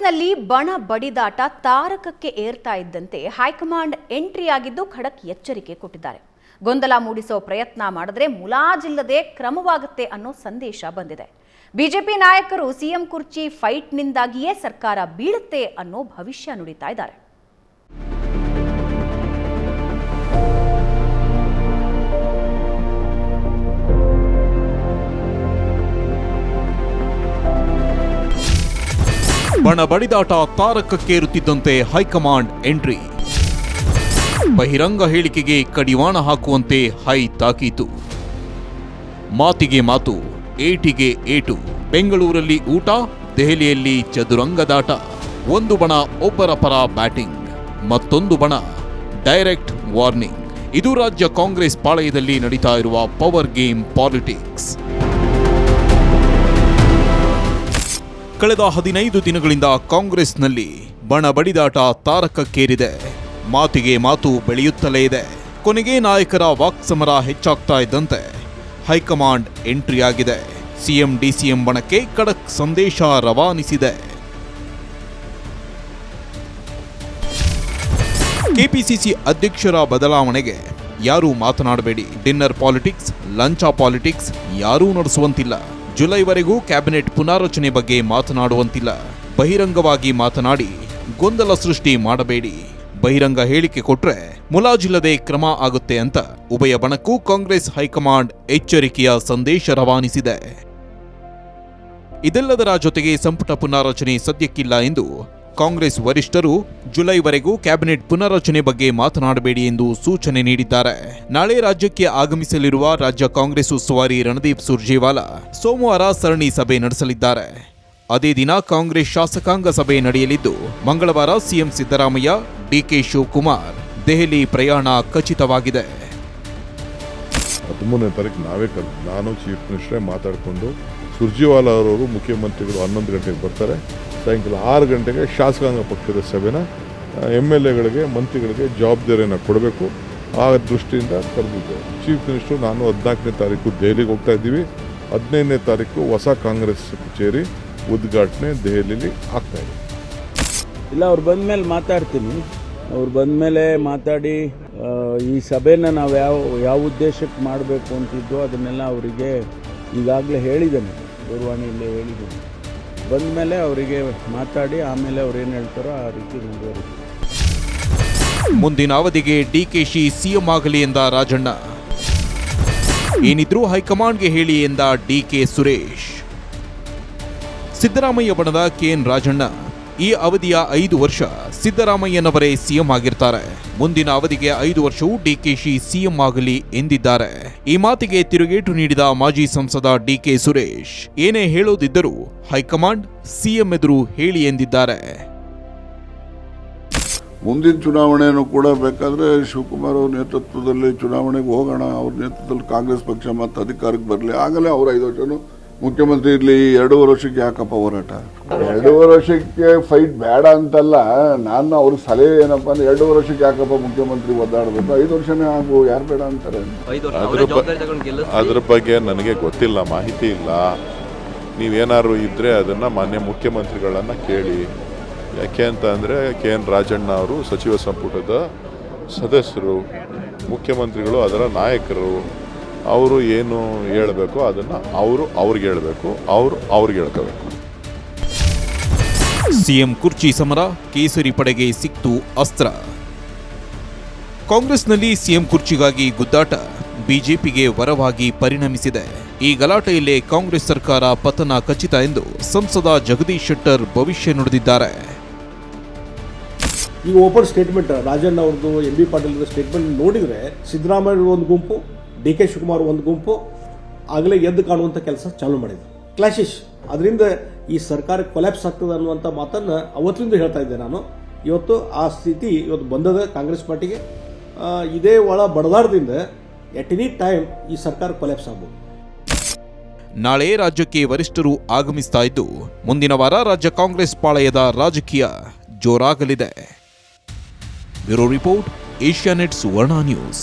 ಕಾಂಗ್ರೆಸ್ನಲ್ಲಿ ಬಣ ಬಡಿದಾಟ ತಾರಕಕ್ಕೆ ಏರ್ತಾ ಇದ್ದಂತೆ ಹೈಕಮಾಂಡ್ ಎಂಟ್ರಿ ಆಗಿದ್ದು ಖಡಕ್ ಎಚ್ಚರಿಕೆ ಕೊಟ್ಟಿದ್ದಾರೆ. ಗೊಂದಲ ಮೂಡಿಸೋ ಪ್ರಯತ್ನ ಮಾಡಿದ್ರೆ ಮುಲಾಜಿಲ್ಲದೆ ಕ್ರಮವಾಗುತ್ತೆ ಅನ್ನೋ ಸಂದೇಶ ಬಂದಿದೆ. ಬಿಜೆಪಿ ನಾಯಕರು ಸಿಎಂ ಕುರ್ಚಿ ಫೈಟ್ನಿಂದಾಗಿಯೇ ಸರ್ಕಾರ ಬೀಳುತ್ತೆ ಅನ್ನೋ ಭವಿಷ್ಯ ನುಡಿತಾ ಇದ್ದಾರೆ. ಬಣ ಬಡಿದಾಟ ತಾರಕಕ್ಕೇರುತ್ತಿದ್ದಂತೆ ಹೈಕಮಾಂಡ್ ಎಂಟ್ರಿ. ಬಹಿರಂಗ ಹೇಳಿಕೆಗೆ ಕಡಿವಾಣ ಹಾಕುವಂತೆ ಹೈ ತಾಕೀತು. ಮಾತಿಗೆ ಮಾತು, ಏಟಿಗೆ ಏಟು. ಬೆಂಗಳೂರಲ್ಲಿ ಊಟ, ದೆಹಲಿಯಲ್ಲಿ ಚದುರಂಗದಾಟ ಒಂದು ಬಣ ಒಬ್ಬರ ಪರ ಬ್ಯಾಟಿಂಗ್, ಮತ್ತೊಂದು ಬಣ ಡೈರೆಕ್ಟ್ ವಾರ್ನಿಂಗ್. ಇದು ರಾಜ್ಯ ಕಾಂಗ್ರೆಸ್ ಪಾಳಯದಲ್ಲಿ ನಡೀತಾ ಇರುವ ಪವರ್ ಗೇಮ್ ಪಾಲಿಟಿಕ್ಸ್. ಕಳೆದ ಹದಿನೈದು ದಿನಗಳಿಂದ ಕಾಂಗ್ರೆಸ್ನಲ್ಲಿ ಬಣ ಬಡಿದಾಟ ತಾರಕಕ್ಕೇರಿದೆ. ಮಾತಿಗೆ ಮಾತು ಬೆಳೆಯುತ್ತಲೇ ಇದೆ. ಕೊನೆಗೆ ನಾಯಕರ ವಾಕ್ಸಮರ ಹೆಚ್ಚಾಗ್ತಾ ಇದ್ದಂತೆ ಹೈಕಮಾಂಡ್ ಎಂಟ್ರಿ ಆಗಿದೆ ಸಿಎಂ, ಡಿಸಿಎಂ ಬಣಕ್ಕೆ ಖಡಕ್ ಸಂದೇಶ ರವಾನಿಸಿದೆ. ಕೆಪಿಸಿಸಿ ಅಧ್ಯಕ್ಷರ ಬದಲಾವಣೆಗೆ ಯಾರೂ ಮಾತನಾಡಬೇಡಿ. ಡಿನ್ನರ್ ಪಾಲಿಟಿಕ್ಸ್, ಲಂಚ ಪಾಲಿಟಿಕ್ಸ್ ಯಾರೂ ನಡೆಸುವಂತಿಲ್ಲ. ಜುಲೈವರೆಗೂ ಕ್ಯಾಬಿನೆಟ್ ಪುನಾರಚನೆ ಬಗ್ಗೆ ಮಾತನಾಡುವಂತಿಲ್ಲ. ಬಹಿರಂಗವಾಗಿ ಮಾತನಾಡಿ, ಗೊಂದಲ ಸೃಷ್ಟಿ ಮಾಡಬೇಡಿ. ಬಹಿರಂಗ ಹೇಳಿಕೆ ಕೊಟ್ರೆ ಮುಲಾಜಿಲ್ಲದೆ ಕ್ರಮ ಆಗುತ್ತೆ ಅಂತ ಉಭಯ ಬಣಕ್ಕೂ ಕಾಂಗ್ರೆಸ್ ಹೈಕಮಾಂಡ್ ಎಚ್ಚರಿಕೆಯ ಸಂದೇಶ ರವಾನಿಸಿದೆ. ಇದೆಲ್ಲದರ ಜೊತೆಗೆ ಸಂಪುಟ ಪುನಾರಚನೆ ಸದ್ಯಕ್ಕಿಲ್ಲ ಎಂದು ಕಾಂಗ್ರೆಸ್ ವರಿಷ್ಠರು ಜುಲೈವರೆಗೂ ಕ್ಯಾಬಿನೆಟ್ ಪುನರ್ರಚನೆ ಬಗ್ಗೆ ಮಾತನಾಡಬೇಡಿ ಎಂದು ಸೂಚನೆ ನೀಡಿದ್ದಾರೆ. ನಾಳೆ ರಾಜ್ಯಕ್ಕೆ ಆಗಮಿಸಲಿರುವ ರಾಜ್ಯ ಕಾಂಗ್ರೆಸ್ ಉಸ್ತುವಾರಿ ರಣದೀಪ್ ಸುರ್ಜೇವಾಲಾ ಸೋಮವಾರ ಸರಣಿ ಸಭೆ ನಡೆಸಲಿದ್ದಾರೆ. ಅದೇ ದಿನ ಕಾಂಗ್ರೆಸ್ ಶಾಸಕಾಂಗ ಸಭೆ ನಡೆಯಲಿದ್ದು, ಮಂಗಳವಾರ ಸಿಎಂ ಸಿದ್ದರಾಮಯ್ಯ, ಡಿಕೆ ಶಿವಕುಮಾರ್, ದೆಹಲಿ ಪ್ರಯಾಣ ಖಚಿತವಾಗಿದೆ. ಹದಿಮೂರನೇ ತಾರೀಕು ನಾವೇ ನಾನು ಚೀಫ್ ಮಿನಿಸ್ಟ್ರೇ ಮಾತಾಡಿಕೊಂಡು ಸುರ್ಜಿವಾಲಾ ಅವರವರು ಮುಖ್ಯಮಂತ್ರಿಗಳು ಹನ್ನೊಂದು ಗಂಟೆಗೆ ಬರ್ತಾರೆ. ಸಾಯಂಕಾಲ ಆರು ಗಂಟೆಗೆ ಶಾಸಕಾಂಗ ಪಕ್ಷದ ಸಭೆನ ಎಂ ಎಲ್ ಎಗಳಿಗೆ ಮಂತ್ರಿಗಳಿಗೆ ಜವಾಬ್ದಾರಿಯನ್ನು ಕೊಡಬೇಕು. ಆ ದೃಷ್ಟಿಯಿಂದ ಕರೆದಿದ್ದೇವೆ ಚೀಫ್ ಮಿನಿಸ್ಟರ್, ನಾನು ಹದಿನಾಲ್ಕನೇ ತಾರೀಕು ದೆಹಲಿಗೆ ಹೋಗ್ತಾ ಇದ್ದೀವಿ. ಹದಿನೈದನೇ ತಾರೀಕು ಹೊಸ ಕಾಂಗ್ರೆಸ್ ಕಚೇರಿ ಉದ್ಘಾಟನೆ ದೆಹಲಿಯಲ್ಲಿ ಇದೆ. ಇಲ್ಲ, ಅವ್ರು ಬಂದಮೇಲೆ ಮಾತಾಡ್ತೀನಿ. ಅವ್ರು ಬಂದಮೇಲೆ ಮಾತಾಡಿ ಈ ಸಭೆನ ನಾವು ಯಾವ ಯಾವ ಉದ್ದೇಶಕ್ಕೆ ಮಾಡಬೇಕು ಅಂತಿದ್ದೋ ಅದನ್ನೆಲ್ಲ ಅವರಿಗೆ ಈಗಾಗಲೇ ಹೇಳಿದ್ದೇನೆ. ದೂರವಾಣಿಯಲ್ಲೇ ಹೇಳಿದ್ದೀನಿ. ಬಂದಮೇಲೆ ಅವರಿಗೆ ಮಾತಾಡಿ ಆಮೇಲೆ ಅವ್ರು ಏನು ಹೇಳ್ತಾರೋ ಆ ರೀತಿ ಮುಂದುವರಿಸಿ ಮುಂದಿನ ಅವಧಿಗೆ ಡಿಕೆಶಿ ಸಿಎಂ ಆಗಲಿ ಎಂದ ರಾಜಣ್ಣ. ಏನಿದ್ರೂ ಹೈಕಮಾಂಡ್ಗೆ ಹೇಳಿ ಎಂದ ಡಿಕೆ ಸುರೇಶ್. ಸಿದ್ದರಾಮಯ್ಯ ಬಣದ ಕೆಎನ್ ರಾಜಣ್ಣ. ಈ ಅವಧಿಯ ಐದು ವರ್ಷ ಸಿದ್ದರಾಮಯ್ಯನವರೇ ಸಿಎಂ ಆಗಿರ್ತಾರೆ. ಮುಂದಿನ ಅವಧಿಗೆ ಐದು ವರ್ಷವೂ ಡಿಕೆಶಿ ಸಿಎಂ ಆಗಲಿ ಎಂದಿದ್ದಾರೆ. ಈ ಮಾತಿಗೆ ತಿರುಗೇಟು ನೀಡಿದ ಮಾಜಿ ಸಂಸದ ಡಿಕೆ ಸುರೇಶ್, ಏನೇ ಹೇಳೋದಿದ್ದರೂ ಹೈಕಮಾಂಡ್ ಸಿಎಂ ಎದುರು ಹೇಳಿ ಎಂದಿದ್ದಾರೆ. ಮುಂದಿನ ಚುನಾವಣೆಯನ್ನು ಕೂಡ ಬೇಕಾದರೆ ಶಿವಕುಮಾರ್ ಅವ್ರ ನೇತೃತ್ವದಲ್ಲಿ ಚುನಾವಣೆಗೆ ಹೋಗೋಣ, ಅವ್ರ ನೇತೃತ್ವದಲ್ಲಿ ಕಾಂಗ್ರೆಸ್ ಪಕ್ಷ ಮತ್ತೆ ಅಧಿಕಾರಕ್ಕೆ ಬರಲಿ, ಆಗಲೇ ಅವ್ರ ಐದು ವರ್ಷನು ಮುಖ್ಯಮಂತ್ರಿ ಇರಲಿ ಎರಡೂವರೆ ವರ್ಷಕ್ಕೆ ಯಾಕಪ್ಪ ಹೋರಾಟ? ಎರಡೂವರೆ ವರ್ಷಕ್ಕೆ ಫೈಟ್ ಬೇಡ ಅಂತಲ್ಲ ನಾನು ಅವ್ರ ಸಲಹೆ ಏನಪ್ಪ ಅಂದ್ರೆ ಎರಡೂವರೆ ವರ್ಷಕ್ಕೆ ಯಾಕಪ್ಪ ಮುಖ್ಯಮಂತ್ರಿ ಒದ್ದಾಡಬೇಕು? ಐದು ವರ್ಷನೇ ಆಗು ಯಾರು ಬೇಡ ಅಂತಾರೆ? ಅದ್ರ ಬಗ್ಗೆ ನನಗೆ ಗೊತ್ತಿಲ್ಲ ಮಾಹಿತಿ ಇಲ್ಲ. ನೀವೇನಾದ್ರು ಇದ್ದರೆ ಅದನ್ನು ಮಾನ್ಯ ಮುಖ್ಯಮಂತ್ರಿಗಳನ್ನು ಕೇಳಿ. ಯಾಕೆ ಅಂತ ಅಂದರೆ ಕೆ ಎನ್ ರಾಜಣ್ಣ ಅವರು ಸಚಿವ ಸಂಪುಟದ ಸದಸ್ಯರು ಮುಖ್ಯಮಂತ್ರಿಗಳು ಅದರ ನಾಯಕರು. ಅವರು ಏನು ಹೇಳಬೇಕು ಅದನ್ನು ಅವರು ಅವ್ರಿಗೆ ಹೇಳಬೇಕು ಅವರು ಅವ್ರಿಗೆ ಹೇಳ್ಕೋಬೇಕು. ಸಿಎಂ ಕುರ್ಚಿ ಸಮರ ಕೇಸರಿ ಪಡೆಗೆ ಸಿಕ್ತು ಅಸ್ತ್ರ. ಕಾಂಗ್ರೆಸ್ನಲ್ಲಿ ಸಿಎಂ ಕುರ್ಚಿಗಾಗಿ ಗುದ್ದಾಟ ಬಿಜೆಪಿಗೆ ವರವಾಗಿ ಪರಿಣಮಿಸಿದೆ. ಈ ಗಲಾಟೆಯಲ್ಲೇ ಕಾಂಗ್ರೆಸ್ ಸರ್ಕಾರ ಪತನ ಖಚಿತ ಎಂದು ಸಂಸದ ಜಗದೀಶ್ ಶೆಟ್ಟರ್ ಭವಿಷ್ಯ ನುಡಿದಿದ್ದಾರೆ. ಈಗ ಓಪನ್ ಸ್ಟೇಟ್ಮೆಂಟ್ ರಾಜಣ್ಣ ಅವ್ರದ್ದು ಎಂ ಬಿ ಪಾಟೀಲ್ ಸ್ಟೇಟ್ಮೆಂಟ್ ನೋಡಿದರೆ ಸಿದ್ದರಾಮಯ್ಯ ಒಂದು ಗುಂಪು ಡಿ ಕೆ ಶಿವಕುಮಾರ್ ಒಂದು ಗುಂಪು ಆಗಲೇ ಎದ್ದು ಕಾಣುವಂಥ ಕೆಲಸ ಚಾಲೂ ಮಾಡಿದ್ರು. ಕ್ಲಾಶಿಶ್. ಅದರಿಂದ ಈ ಸರ್ಕಾರ ಕೊಲ್ಯಾಪ್ಸ್ ಆಗ್ತದೆ ಅನ್ನುವಂಥ ಮಾತನ್ನು ಅವತ್ತಿಂದ ಹೇಳ್ತಾ ಇದ್ದೆ ನಾನು. ಇವತ್ತು ಆ ಸ್ಥಿತಿ ಇವತ್ತು ಬಂದದ ಕಾಂಗ್ರೆಸ್ ಪಾರ್ಟಿಗೆ. ಇದೇ ಒಳ ಬಡದಾರದಿಂದ ಎಟ್ ಎನಿ ಟೈಮ್ ಈ ಸರ್ಕಾರ ಕೊಲ್ಯಾಪ್ಸ್ ಆಗ್ಬೋದು. ನಾಳೆ ರಾಜ್ಯಕ್ಕೆ ವರಿಷ್ಠರು ಆಗಮಿಸ್ತಾ ಇದ್ದು, ಮುಂದಿನ ವಾರ ರಾಜ್ಯ ಕಾಂಗ್ರೆಸ್ ಪಾಳಯದ ರಾಜಕೀಯ ಜೋರಾಗಲಿದೆ. Bureau report Asianet Suvarna news.